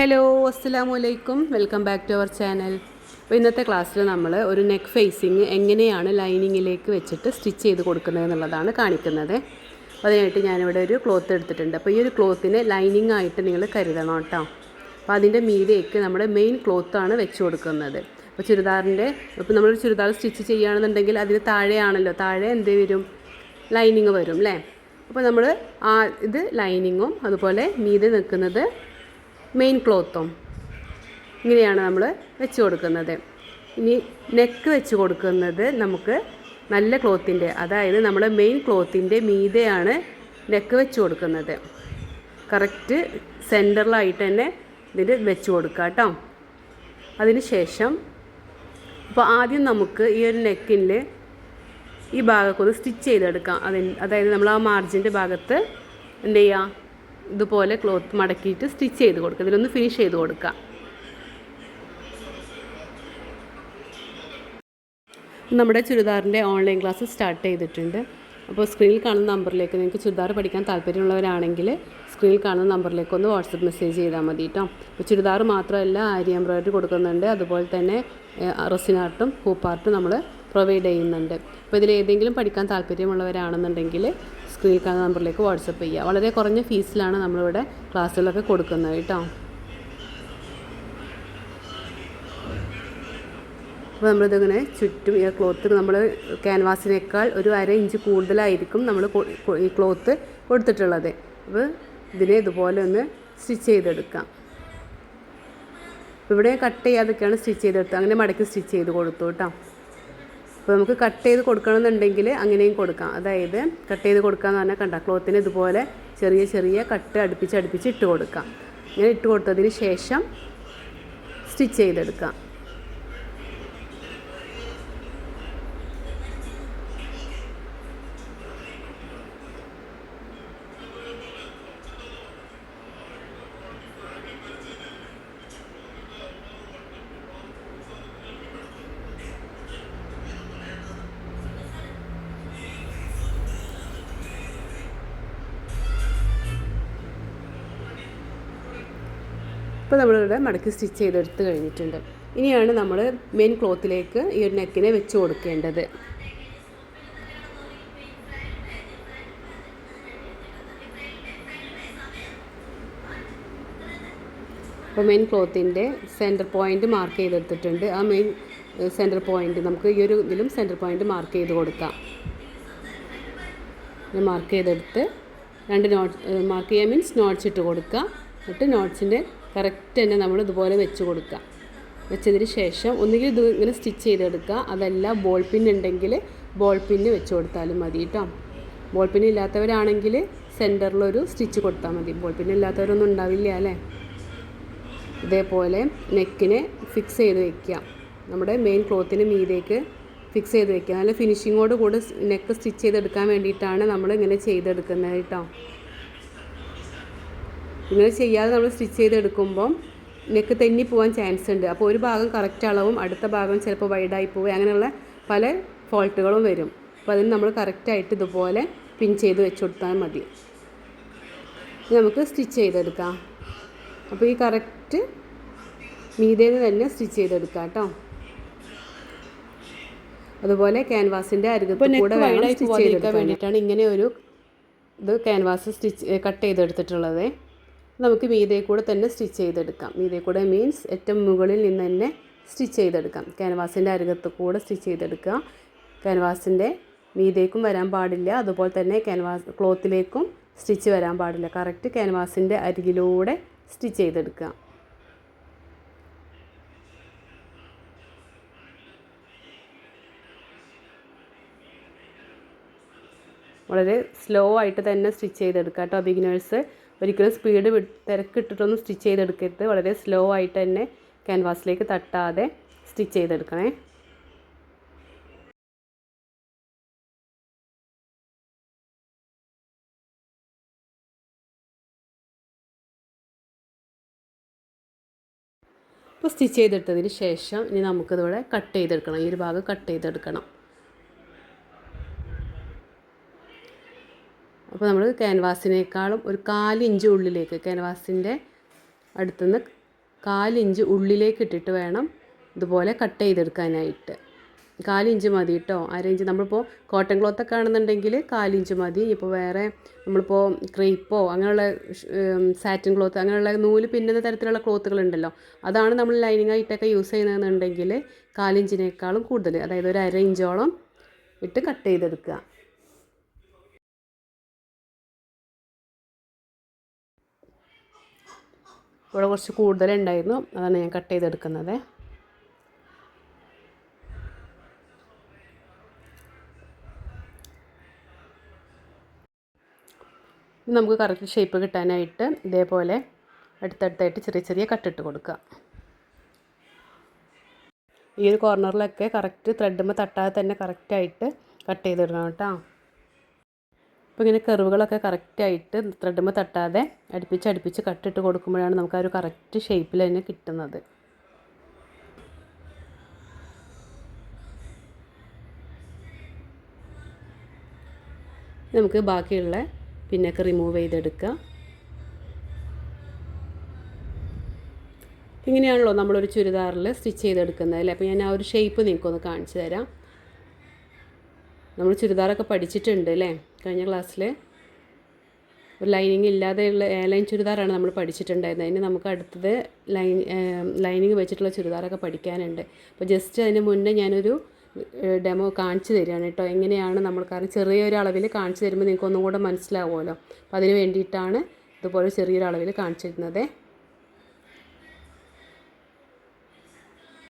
Hello അസ്സലാമു അലൈക്കും welcome back to our channel. അപ്പോൾ ഇന്നത്തെ ക്ലാസ്സിൽ നമ്മൾ ഒരു നെക്ക് ഫേസിങ് എങ്ങനെയാണ് ലൈനിങ്ങിലേക്ക് വെച്ചിട്ട് സ്റ്റിച്ച് ചെയ്ത് കൊടുക്കുന്നത് എന്നുള്ളതാണ് കാണിക്കുന്നത്. അപ്പോൾ അതിനായിട്ട് ഞാനിവിടെ ഒരു ക്ലോത്ത് എടുത്തിട്ടുണ്ട്. അപ്പോൾ ഈ ഒരു ക്ലോത്തിന് ലൈനിങ് ആയിട്ട് നിങ്ങൾ കരുതണം കേട്ടോ. അപ്പോൾ അതിന്റെ മീതേക്ക് നമ്മുടെ മെയിൻ ക്ലോത്താണ് വെച്ച് കൊടുക്കുന്നത്. അപ്പോൾ ചുരിദാറിന്റെ ഇപ്പോൾ നമ്മളൊരു ചുരിദാർ സ്റ്റിച്ച് ചെയ്യുകയാണെന്നുണ്ടെങ്കിൽ അതിന് താഴെയാണല്ലോ. താഴെ എന്ത് വരും? ലൈനിങ് വരും അല്ലേ? അപ്പോൾ നമ്മൾ ആ ഇത് ലൈനിങ്ങും അതുപോലെ മീതെ നിൽക്കുന്നത് മെയിൻ ക്ലോത്തും ഇങ്ങനെയാണ് നമ്മൾ വെച്ച് കൊടുക്കുന്നത്. ഇനി നെക്ക് വെച്ച് കൊടുക്കുന്നത് നമുക്ക് നല്ല ക്ലോത്തിന്റെ അതായത് നമ്മൾ മെയിൻ ക്ലോത്തിന്റെ മീതെയാണ് നെക്ക് വെച്ച് കൊടുക്കുന്നത്. കറക്റ്റ് സെന്ററിലായിട്ട് തന്നെ ഇതിൽ വെച്ച് കൊടുക്കുക കേട്ടോ അതിന് ശേഷം അപ്പോൾ ആദ്യം നമുക്ക് ഈ ഒരു നെക്കിന് ഈ ഭാഗമൊക്കെ ഒന്ന് സ്റ്റിച്ച് ചെയ്തെടുക്കാം. അതിന് അതായത് നമ്മൾ ആ മാർജിന്റെ ഭാഗത്ത് എന്ത് ചെയ്യുക ഇതുപോലെ ക്ലോത്ത് മടക്കിയിട്ട് സ്റ്റിച്ച് ചെയ്ത് കൊടുക്കുക. ഇതിലൊന്ന് ഫിനിഷ് ചെയ്ത് കൊടുക്കുക. നമ്മുടെ ചുരിദാറിന്റെ ഓൺലൈൻ ക്ലാസ് സ്റ്റാർട്ട് ചെയ്തിട്ടുണ്ട്. അപ്പോൾ സ്ക്രീനിൽ കാണുന്ന നമ്പറിലേക്ക് നിങ്ങൾക്ക് ചുരിദാർ പഠിക്കാൻ താല്പര്യമുള്ളവരാണെങ്കിൽ സ്ക്രീനിൽ കാണുന്ന നമ്പറിലേക്ക് ഒന്ന് വാട്സപ്പ് മെസ്സേജ് ചെയ്താൽ മതി കേട്ടോ. അപ്പോൾ ചുരിദാർ മാത്രമല്ല ആരി എംബ്രോയിഡറി കൊടുക്കുന്നുണ്ട്. അതുപോലെ തന്നെ റസിനാർട്ടും ഹൂപ്പാർട്ടും നമ്മൾ പ്രൊവൈഡ് ചെയ്യുന്നുണ്ട്. അപ്പോൾ ഇതിൽ ഏതെങ്കിലും പഠിക്കാൻ താല്പര്യമുള്ളവരാണെന്നുണ്ടെങ്കിൽ സ്ക്രീനിൽ കാണുന്ന നമ്പറിലേക്ക് വാട്സപ്പ് ചെയ്യുക. വളരെ കുറഞ്ഞ ഫീസിലാണ് നമ്മളിവിടെ ക്ലാസ്സുകളൊക്കെ കൊടുക്കുന്നത് കേട്ടോ. അപ്പോൾ നമ്മളിതിങ്ങനെ ചുറ്റും ഈ ക്ലോത്ത് നമ്മൾ ക്യാൻവാസിനേക്കാൾ ഒരു അര ഇഞ്ച് കൂടുതലായിരിക്കും നമ്മൾ ഈ ക്ലോത്ത് കൊടുത്തിട്ടുള്ളത്. അപ്പോൾ ഇതിനെ ഇതുപോലെ ഒന്ന് സ്റ്റിച്ച് ചെയ്തെടുക്കാം. ഇവിടെ കട്ട് ചെയ്യാതൊക്കെയാണ് സ്റ്റിച്ച് ചെയ്തെടുത്തത്. അങ്ങനെ മടക്കി സ്റ്റിച്ച് ചെയ്ത് കൊടുത്തു കേട്ടോ. അപ്പോൾ നമുക്ക് കട്ട് ചെയ്ത് കൊടുക്കണമെന്നുണ്ടെങ്കിൽ അങ്ങനെയും കൊടുക്കാം. അതായത് കട്ട് ചെയ്ത് കൊടുക്കാന്ന് പറഞ്ഞാൽ കണ്ട ക്ലോത്തിന് ഇതുപോലെ ചെറിയ ചെറിയ കട്ട് അടുപ്പിച്ച് അടുപ്പിച്ച് ഇട്ട് കൊടുക്കാം. ഇങ്ങനെ ഇട്ട് കൊടുത്തതിന് ശേഷം സ്റ്റിച്ച് ചെയ്തെടുക്കാം. ഇപ്പോൾ നമ്മളിവിടെ മടക്കി സ്റ്റിച്ച് ചെയ്തെടുത്ത് കഴിഞ്ഞിട്ടുണ്ട്. ഇനിയാണ് നമ്മൾ മെയിൻ ക്ലോത്തിലേക്ക് ഈ ഒരു നെക്കിനെ വെച്ച് കൊടുക്കേണ്ടത്. അപ്പോൾ മെയിൻ ക്ലോത്തിന്റെ സെന്റർ പോയിന്റ് മാർക്ക് ചെയ്തെടുത്തിട്ടുണ്ട്. ആ മെയിൻ സെന്റർ പോയിന്റ് നമുക്ക് ഈ ഒരു ഇതിലും സെന്റർ പോയിന്റ് മാർക്ക് ചെയ്ത് കൊടുക്കാം. മാർക്ക് ചെയ്തെടുത്ത് രണ്ട് നോട്ട് മാർക്ക് ചെയ്യാൻ മീൻസ് നോട്ട്സ് ഇട്ട് കൊടുക്കുക എന്നിട്ട് നോട്ട്സിന്റെ കറക്റ്റ് തന്നെ നമ്മൾ ഇതുപോലെ വെച്ച് കൊടുക്കുക വെച്ചതിന് ശേഷം ഒന്നുകിൽ ഇത് ഇങ്ങനെ സ്റ്റിച്ച് ചെയ്തെടുക്കുക അതല്ല ബോൾ പിൻ ഉണ്ടെങ്കിൽ ബോൾ പിന്ന് വെച്ച് കൊടുത്താലും മതി കേട്ടോ ബോൾ പിൻ ഇല്ലാത്തവരാണെങ്കിൽ സെന്ററിലൊരു സ്റ്റിച്ച് കൊടുത്താൽ മതി. ബോൾ പിൻ ഇല്ലാത്തവരൊന്നും ഉണ്ടാവില്ല അല്ലേ? ഇതേപോലെ നെക്കിനെ ഫിക്സ് ചെയ്ത് വെക്കുക നമ്മുടെ മെയിൻ ക്ലോത്തിന് മീതേക്ക് ഫിക്സ് ചെയ്ത് വെക്കുക നല്ല ഫിനിഷിങ്ങോട് കൂടി നെക്ക് സ്റ്റിച്ച് ചെയ്തെടുക്കാൻ വേണ്ടിയിട്ടാണ് നമ്മൾ ഇങ്ങനെ ചെയ്തെടുക്കുന്നത് കേട്ടോ ഇങ്ങനെ ചെയ്യാതെ നമ്മൾ സ്റ്റിച്ച് ചെയ്തെടുക്കുമ്പം നെക്ക് തെന്നി പോകാൻ ചാൻസ് ഉണ്ട്. അപ്പോൾ ഒരു ഭാഗം കറക്റ്റ് അളവും അടുത്ത ഭാഗം ചിലപ്പോൾ വൈഡായി പോവുക അങ്ങനെയുള്ള പല ഫോൾട്ടുകളും വരും. അപ്പോൾ അതിന് നമ്മൾ കറക്റ്റായിട്ട് ഇതുപോലെ പിൻ ചെയ്ത് വെച്ച് കൊടുത്താൽ മതി. നമുക്ക് സ്റ്റിച്ച് ചെയ്തെടുക്കാം. അപ്പോൾ ഈ കറക്റ്റ് മീതേന്ന് തന്നെ സ്റ്റിച്ച് ചെയ്തെടുക്കാം കേട്ടോ. അതുപോലെ ക്യാൻവാസിന്റെ അരികത്ത് കൂടെ വേണം സ്റ്റിച്ച് ചെയ്തെടുക്കാൻ. വേണ്ടിയിട്ടാണ് ഇങ്ങനെ ഒരു ഇത് ക്യാൻവാസ് സ്റ്റിച്ച് കട്ട് ചെയ്തെടുത്തിട്ടുള്ളത്. നമുക്ക് മീതെ കൂടെ തന്നെ സ്റ്റിച്ച് ചെയ്തെടുക്കാം. മീതെ കൂടെ മീൻസ് ഏറ്റവും മുകളിൽ നിന്ന് തന്നെ സ്റ്റിച്ച് ചെയ്തെടുക്കാം. ക്യാൻവാസിന്റെ അരികത്ത് കൂടെ സ്റ്റിച്ച് ചെയ്തെടുക്കുക. ക്യാൻവാസിന്റെ മീതേക്കും വരാൻ പാടില്ല. അതുപോലെ തന്നെ ക്യാൻവാസ് ക്ലോത്തിലേക്കും സ്റ്റിച്ച് വരാൻ പാടില്ല. കറക്റ്റ് ക്യാൻവാസിന്റെ അരികിലൂടെ സ്റ്റിച്ച് ചെയ്തെടുക്കുക. വളരെ സ്ലോ ആയിട്ട് തന്നെ സ്റ്റിച്ച് ചെയ്തെടുക്കുക കേട്ടോ ബിഗിനേഴ്സ് ഒരിക്കലും സ്പീഡ് തിരക്കിട്ടിട്ടൊന്നും സ്റ്റിച്ച് ചെയ്തെടുക്കരുത്. വളരെ സ്ലോ ആയിട്ട് തന്നെ ക്യാൻവാസിലേക്ക് തട്ടാതെ സ്റ്റിച്ച് ചെയ്തെടുക്കണേ. ഇപ്പോൾ സ്റ്റിച്ച് ചെയ്തെടുത്തതിന് ശേഷം ഇനി നമുക്കിതിവിടെ കട്ട് ചെയ്തെടുക്കണം. ഈ ഒരു ഭാഗം കട്ട് ചെയ്തെടുക്കണം. അപ്പോൾ നമ്മൾ ക്യാൻവാസിനേക്കാളും ഒരു കാലിഞ്ച് ഉള്ളിലേക്ക് ക്യാൻവാസിന്റെ അടുത്തുനിന്ന് കാലിഞ്ച് ഉള്ളിലേക്ക് ഇട്ടിട്ട് വേണം ഇതുപോലെ കട്ട് ചെയ്തെടുക്കാനായിട്ട്. കാലിഞ്ച് മതി കേട്ടോ അരയിഞ്ച് നമ്മളിപ്പോൾ കോട്ടൺ ക്ലോത്ത് ക്ലോത്തൊക്കെ ആണെന്നുണ്ടെങ്കിൽ കാലിഞ്ച് മതി. ഇപ്പോൾ വേറെ നമ്മളിപ്പോൾ ക്രീപ്പോ അങ്ങനെയുള്ള സാറ്റിൻ ക്ലോത്ത് അങ്ങനെയുള്ള നൂൽ പിന്നുന്ന തരത്തിലുള്ള ക്ലോത്തുകളുണ്ടല്ലോ അതാണ് നമ്മൾ ലൈനിങ് ആയിട്ടൊക്കെ യൂസ് ചെയ്യുന്നതെന്നുണ്ടെങ്കിൽ കാലിഞ്ചിനേക്കാളും കൂടുതൽ. അതായത് ഒരു അര ഇഞ്ചോളം ഇട്ട് കട്ട് ചെയ്തെടുക്കുക. ഇവിടെ കുറച്ച് കൂടുതലുണ്ടായിരുന്നു. അതാണ് ഞാൻ കട്ട് ചെയ്തെടുക്കുന്നത്. നമുക്ക് കറക്റ്റ് ഷേപ്പ് കിട്ടാനായിട്ട് ഇതേപോലെ അടുത്തടുത്തായിട്ട് ചെറിയ ചെറിയ കട്ടിട്ട് കൊടുക്കുക. ഈ ഒരു കോർണറിലൊക്കെ കറക്റ്റ് ത്രെഡുമ്പോൾ തട്ടാതെ തന്നെ കറക്റ്റായിട്ട് കട്ട് ചെയ്തിടണം കേട്ടോ. അപ്പോൾ ഇങ്ങനെ കെറിവുകളൊക്കെ കറക്റ്റായിട്ട് ത്രെഡുമ്പോൾ തട്ടാതെ അടുപ്പിച്ച് അടുപ്പിച്ച് കട്ടിട്ട് കൊടുക്കുമ്പോഴാണ് നമുക്ക് ആ ഒരു കറക്റ്റ് ഷേപ്പിൽ തന്നെ കിട്ടുന്നത്. നമുക്ക് ബാക്കിയുള്ള പിന്നൊക്കെ റിമൂവ് ചെയ്തെടുക്കുക ഇങ്ങനെയാണല്ലോ നമ്മളൊരു ചുരിദാറിൽ സ്റ്റിച്ച് ചെയ്തെടുക്കുന്നത് അല്ലേ? അപ്പോൾ ഞാൻ ആ ഒരു ഷേപ്പ് നിങ്ങൾക്കൊന്ന് കാണിച്ചു തരാം. നമ്മൾ ചുരിദാറൊക്കെ പഠിച്ചിട്ടുണ്ട് അല്ലേ? കഴിഞ്ഞ ക്ലാസ്സിൽ ഒരു ലൈനിങ് ഇല്ലാതെയുള്ള ലൈൻ ചുരിദാറാണ് നമ്മൾ പഠിച്ചിട്ടുണ്ടായിരുന്നത്. അതിന് നമുക്ക് അടുത്തത് ലൈൻ ലൈനിങ് വെച്ചിട്ടുള്ള ചുരിദാറൊക്കെ പഠിക്കാനുണ്ട്. അപ്പോൾ ജസ്റ്റ് അതിന് മുന്നേ ഞാനൊരു ഡെമോ കാണിച്ചു തരികയാണ് കേട്ടോ. എങ്ങനെയാണ് നമ്മൾ കാരണം ചെറിയൊരു അളവിൽ കാണിച്ചു തരുമ്പോൾ നിങ്ങൾക്ക് ഒന്നും കൂടെ മനസ്സിലാവുമല്ലോ. അപ്പോൾ അതിന് വേണ്ടിയിട്ടാണ് ഇതുപോലെ ചെറിയൊരു അളവിൽ കാണിച്ചു തരുന്നത്